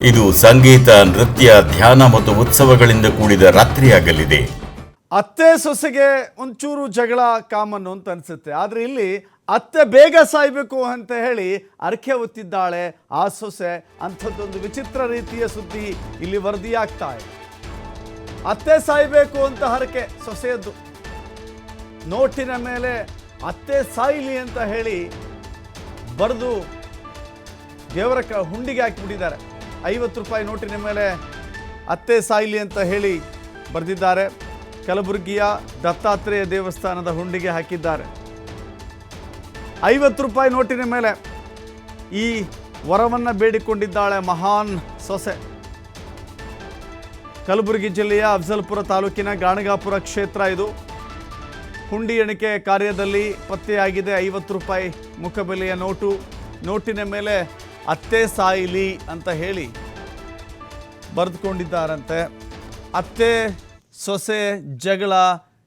ಇದು ಸಂಗೀತ, ನೃತ್ಯ, ಧ್ಯಾನ ಮತ್ತು ಉತ್ಸವಗಳಿಂದ ಕೂಡಿದ ರಾತ್ರಿಯಾಗಲಿದೆ. ಅತ್ತೆ ಸೊಸೆಗೆ ಒಂಚೂರು ಜಗಳ ಕಾಮನ್ನು ಅಂತ ಅನಿಸುತ್ತೆ. ಆದರೆ ಇಲ್ಲಿ ಅತ್ತೆ ಬೇಗ ಸಾಯ್ಬೇಕು ಅಂತ ಹೇಳಿ ಅರ್ಕೆ ಒತ್ತಿದ್ದಾಳೆ ಆ ಸೊಸೆ. ಅಂಥದ್ದೊಂದು ವಿಚಿತ್ರ ರೀತಿಯ ಸುದ್ದಿ ಇಲ್ಲಿ ವರದಿಯಾಗ್ತಾ ಇದೆ. ಅತ್ತೆ ಸಾಯ್ಬೇಕು ಅಂತ ಹರಕೆ ಸೊಸೆಯದ್ದು. ನೋಟಿನ ಮೇಲೆ ಅತ್ತೆ ಸಾಯ್ಲಿ ಅಂತ ಹೇಳಿ ಬರೆದು ದೇವರ ಕ ಹುಂಡಿಗೆ ಹಾಕಿಬಿಟ್ಟಿದ್ದಾರೆ. ಐವತ್ತು ರೂಪಾಯಿ ನೋಟಿನ ಮೇಲೆ ಅತ್ತೆ ಸಾಯಿಲಿ ಅಂತ ಹೇಳಿ ಬರೆದಿದ್ದಾರೆ. ಕಲಬುರಗಿಯ ದತ್ತಾತ್ರೇಯ ದೇವಸ್ಥಾನದ ಹುಂಡಿಗೆ ಹಾಕಿದ್ದಾರೆ. ಐವತ್ತು ರೂಪಾಯಿ ನೋಟಿನ ಮೇಲೆ ಈ ವರವನ್ನು ಬೇಡಿಕೊಂಡಿದ್ದಾಳೆ ಮಹಾನ್ ಸೊಸೆ. ಕಲಬುರಗಿ ಜಿಲ್ಲೆಯ ಅಫ್ಜಲ್ಪುರ ತಾಲೂಕಿನ ಗಾಣಗಾಪುರ ಕ್ಷೇತ್ರ ಇದು. ಹುಂಡಿ ಎಣಿಕೆ ಕಾರ್ಯದಲ್ಲಿ ಪತ್ತೆಯಾಗಿದೆ ಐವತ್ತು ರೂಪಾಯಿ ಮುಖಬೆಲೆಯ ನೋಟು. ನೋಟಿನ ಮೇಲೆ ಅತ್ತೆ ಸಾಯಿಲಿ ಅಂತ ಹೇಳಿ ಬರೆದುಕೊಂಡಿದ್ದಾರಂತೆ. ಅತ್ತೆ, ಸೊಸೆ, ಜಗಳ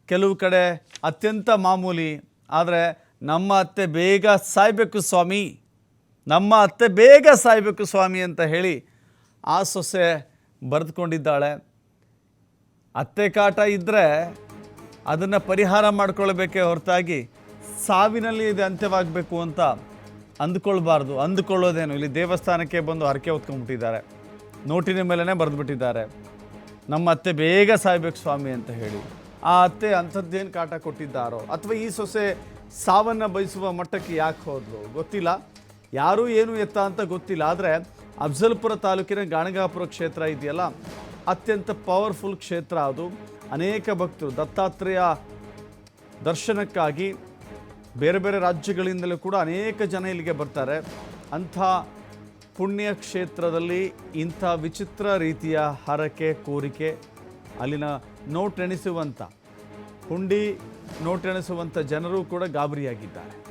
ಕೆಲವು ಕಡೆ ಅತ್ಯಂತ ಮಾಮೂಲಿ. ಆದರೆ ನಮ್ಮ ಅತ್ತೆ ಬೇಗ ಸಾಯ್ಬೇಕು ಸ್ವಾಮಿ. ನಮ್ಮ ಅತ್ತೆ ಬೇಗ ಸಾಯ್ಬೇಕು ಸ್ವಾಮಿ ಅಂತ ಹೇಳಿ ಆ ಸೊಸೆ ಬರೆದುಕೊಂಡಿದ್ದಾಳೆ. ಅತ್ತೆ ಕಾಟ ಇದ್ದರೆ ಅದನ್ನು ಪರಿಹಾರ ಮಾಡ್ಕೊಳ್ಬೇಕೇ ಹೊರತಾಗಿ ಸಾವಿನಲ್ಲಿ ಇದು ಅಂತ್ಯವಾಗಬೇಕು ಅಂತ ಅಂದುಕೊಳ್ಬಾರ್ದು, ಅಂದುಕೊಳ್ಳೋದೇನು? ಇಲ್ಲಿ ದೇವಸ್ಥಾನಕ್ಕೆ ಬಂದು ಹರಕೆ ಹೊತ್ಕೊಂಡ್ಬಿಟ್ಟಿದ್ದಾರೆ. ನೋಟಿನ ಮೇಲೇ ಬರೆದ್ಬಿಟ್ಟಿದ್ದಾರೆ. ನಮ್ಮ ಅತ್ತೆ ಬೇಗ ಸಾಯ್ಬೇಕು ಸ್ವಾಮಿ ಅಂತ ಹೇಳಿ. ಆ ಅತ್ತೆ ಅಂಥದ್ದೇನು ಕಾಟ ಕೊಟ್ಟಿದ್ದಾರೋ? ಅಥವಾ ಈ ಸೊಸೆ ಸಾವನ್ನು ಬಯಸುವ ಮಟ್ಟಕ್ಕೆ ಯಾಕೆ ಹೋದ್ಲು? ಗೊತ್ತಿಲ್ಲ. ಯಾರೂ ಏನು ಎತ್ತ ಅಂತ ಗೊತ್ತಿಲ್ಲ. ಆದರೆ ಅಫ್ಜಲ್ಪುರ ತಾಲೂಕಿನ ಗಾಣಗಾಪುರ ಕ್ಷೇತ್ರ ಇದೆಯಲ್ಲ? ಅತ್ಯಂತ ಪವರ್ಫುಲ್ ಕ್ಷೇತ್ರ ಅದು. ಅನೇಕ ಭಕ್ತರು ದತ್ತಾತ್ರೇಯ ದರ್ಶನಕ್ಕಾಗಿ ಬೇರೆ ಬೇರೆ ರಾಜ್ಯಗಳಿಂದಲೂ ಕೂಡ ಅನೇಕ ಜನ ಇಲ್ಲಿಗೆ ಬರ್ತಾರೆ. ಅಂಥ ಪುಣ್ಯ ಕ್ಷೇತ್ರದಲ್ಲಿ ಇಂಥ ವಿಚಿತ್ರ ರೀತಿಯ ಹರಕೆ, ಕೋರಿಕೆ, ಅಲ್ಲಿನ ನೋಟೆಣಿಸುವಂಥ, ಹುಂಡಿ ನೋಟೆಣಿಸುವಂಥ ಜನರು ಕೂಡ ಗಾಬರಿಯಾಗಿದ್ದಾರೆ.